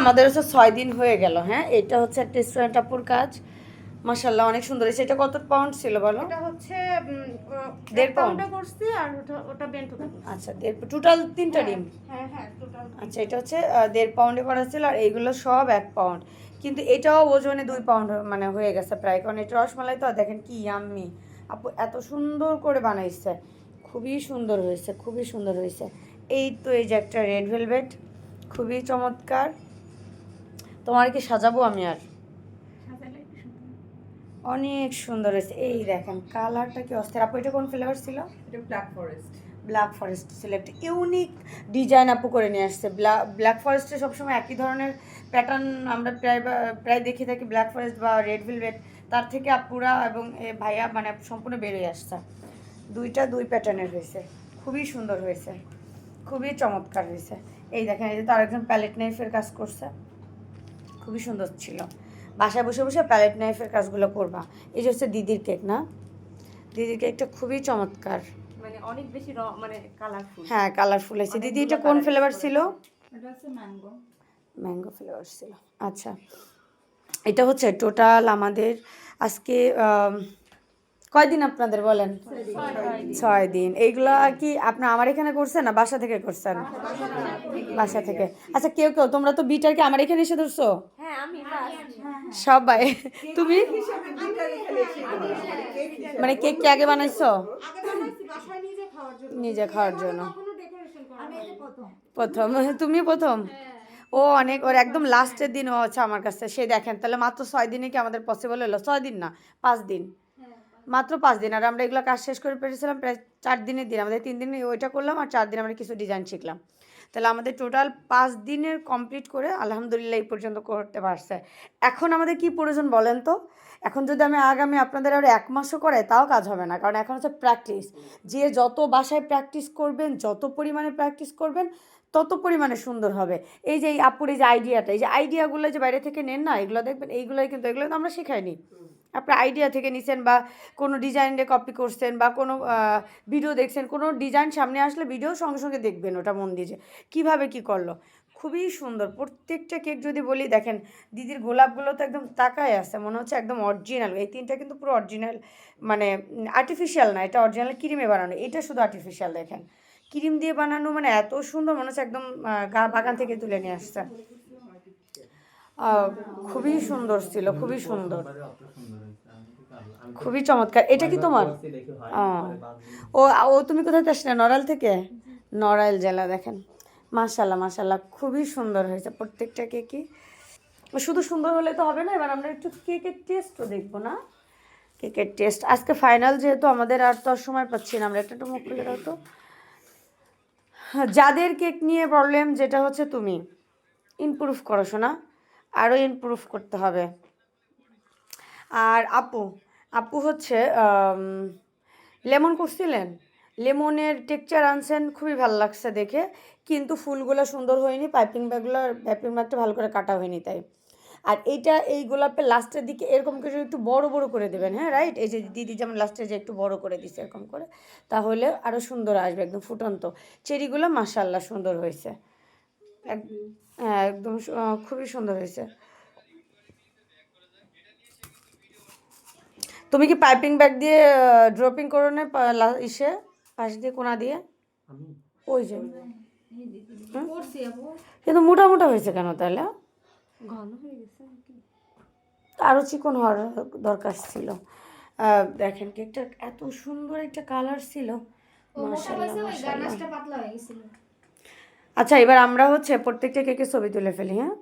আমাদের হচ্ছে ছয় দিন হয়ে গেল হ্যাঁ? এটা হচ্ছে একটা স্টুডেন্ট আপুর কাজ। মাসাল্লাহ অনেক সুন্দর। হয়েছে এটা কত পাউন্ড ছিল বলো? এটা হচ্ছে দেড়? ওটা করছি আর ওটা ওটা আচ্ছা দেড় টোটাল তিনটা ডিম? হ্যাঁ হ্যাঁ টোটাল আচ্ছা এটা হচ্ছে দেড় পাউন্ডে করা ছিল আর এইগুলো সব এক পাউন্ড কিন্তু এটাও ওজনে দুই পাউন্ড মানে হয়ে গেছে প্রায়। কারণ এটা রসমালাই তো দেখেন কি ইয়াম্মি আপু এত সুন্দর করে বানাইছে। খুবই সুন্দর হয়েছে খুবই সুন্দর হয়েছে। এই তো এই যে একটা রেড ভেলভেট খুবই চমৎকার। তোমার কি সাজাবো আমি আর? অনেক সুন্দর হয়েছে। এই দেখেন কালারটা কি অস্থির। আপু এটা কোন ফ্লেভার ছিল? এটা ব্ল্যাক ফরেস্ট ব্ল্যাক ফরেস্ট ছিল। একটা ইউনিক ডিজাইন আপু করে নিয়ে আসছে। ব্ল্যাক ব্ল্যাক ফরেস্টে সবসময় একই ধরনের প্যাটার্ন আমরা প্রায় প্রায় দেখে থাকি। ব্ল্যাক ফরেস্ট বা রেড ভেলভেট তার থেকে আপুরা এবং এ ভাইয়া মানে সম্পূর্ণ বেরোয় আসছে। দুইটা দুই প্যাটার্নের হয়েছে। খুবই সুন্দর হয়েছে। খুবই চমৎকার হয়েছে। এই দেখেন এই যে তো আরেকজন প্যালেট নাইফের কাজ করছে। খুবই সুন্দর ছিল। বাসায় বসে বসে প্যালেট নাইফের কাজগুলো করবা। এই যে হচ্ছে দিদির কেক না? দিদির কেকটা খুবই চমৎকার। মানে অনেক বেশি মানে কালারফুল হ্যাঁ কালারফুল হয়েছে দিদি এটা কোন ফ্লেভার ছিল? এটা হচ্ছে ম্যাঙ্গো ম্যাঙ্গো ফ্লেভার ছিল। আচ্ছা। এটা হচ্ছে টোটাল আমাদের আজকে কয়দিন আপনাদের বলেন? ছয় দিন। এইগুলো কি আপনার আমার এখানে করছেন না বাসা থেকে করছেন? বাসা থেকে। আচ্ছা কেউ কেউ তোমরা তো বিটার কি আমার এখানে এসে ধরছো? হ্যাঁ সবাই। তুমি? মানে কেক কি আগে বানাইছো? আগে বানাইছি বাসায় নিজে খাওয়ার জন্য প্রথম। প্রথম। তুমি প্রথম? ও অনেক ওর একদম লাস্টের দিন ও হচ্ছে আমার কাছে। সে দেখেন তাহলে মাত্র ছয় দিনে কি আমাদের পসিবল হলো? ছয় দিন না পাঁচ দিন। মাত্র পাঁচ দিন। আর আমরা এগুলো কাজ শেষ করে পেরেছিলাম প্রায় চার দিনের দিন। আমাদের তিন দিনে ওইটা করলাম আর চার দিন আমরা কিছু ডিজাইন শিখলাম। তাহলে আমাদের টোটাল পাঁচ দিনের কমপ্লিট করে আলহামদুলিল্লাহ এই পর্যন্ত করতে পারছে। এখন আমাদের কি প্রয়োজন বলেন তো? এখন যদি আমি আগামী আপনাদের আরও এক মাসও করাই, তাও কাজ হবে না। কারণ এখন হচ্ছে প্র্যাকটিস যে যত বাসায় প্র্যাকটিস করবেন, যত পরিমাণে প্র্যাকটিস করবেন, তত পরিমাণে সুন্দর হবে। এই যে আপুর এই যে আইডিয়াটা এই যে আইডিয়াগুলো যে বাইরে থেকে নেন না, এগুলো দেখবেন, এইগুলোই কিন্তু, এগুলো তো আমরা শেখাইনি। আপনার আইডিয়া থেকে নিছেন বা কোনো ডিজাইনে কপি করছেন বা কোনো ভিডিও দেখছেন, কোনো ডিজাইন সামনে আসলে ভিডিও সঙ্গে সঙ্গে দেখবেন ওটা মন দিয়ে কীভাবে কী করল। খুবই সুন্দর। প্রত্যেকটা কেক যদি বলি, দেখেন দিদির গোলাপগুলো তো একদম তাকায় আছে, মনে হচ্ছে একদম অরিজিনাল এই তিনটা কিন্তু পুরো অরিজিনাল মানে আর্টিফিশিয়াল না, এটা অরিজিনাল ক্রিমে বানানো। এটা শুধু আর্টিফিশিয়াল দেখেন। ক্রিম দিয়ে বানানো মানে এত সুন্দর, মনে হচ্ছে একদম গা- বাগান থেকে তুলে নিয়ে আসছে। খুবই সুন্দর ছিল, খুবই সুন্দর। খুবই চমৎকার। এটা কি তোমার? ও ও, তুমি কোথায় আসলে নড়াইল থেকে? নড়াইল জেলা, দেখেন। মাশাল্লাহ মাশাল্লাহ খুবই সুন্দর হয়েছে। প্রত্যেকটা কেকই। শুধু সুন্দর হলে তো হবে না, এবার আমরা একটু কেকের টেস্টও দেখব, না? কেকের টেস্ট। আজকে ফাইনাল যেহেতু আমাদের আর তো সময় পাচ্ছি না, আমরা একটা একটু মুখ দাও তো। যাদের কেক নিয়ে প্রবলেম, যেটা হচ্ছে তুমি। ইমপ্রুভ করো শোনা আরও ইমপ্রুভ করতে হবে। আর আপু আপু হচ্ছে লেমন করছিলেন? লেমনের টেক্সচার আনছেন, খুবই ভালো লাগছে দেখে, কিন্তু ফুলগুলো সুন্দর হয়নি পাইপিং ব্যাগগুলো পাইপিং ব্যাগটা ভালো করে কাটা হয়নি তাই। আর এইটা এই গোলাপের লাস্টের দিকে এরকম কিছু একটু বড় বড় করে দেবেন হ্যাঁ রাইট এই যে দিদি যেমন লাস্টে যে একটু বড় করে দিছে এরকম করে, তাহলে আরও সুন্দর আসবে, একদম ফুটন্ত। চেরিগুলো মাসাল্লাহ সুন্দর হয়েছে। হ্যাঁ একদম খুবই সুন্দর হয়েছে। তুমি কি পাইপিং ব্যাগ দিয়ে ড্রপিং করো না ইসে পাশ দিয়ে কোনা দিয়ে? ওই যে। কিন্তু মোটা মোটা হয়েছে কেন তাহলে? ঘন আরও চিকন হওয়ার দরকার ছিল। দেখেন কেকটা এত সুন্দর একটা কালার ছিল। আচ্ছা এবার আমরা হচ্ছে প্রত্যেকটা কেকের ছবি তুলে ফেলি হ্যাঁ?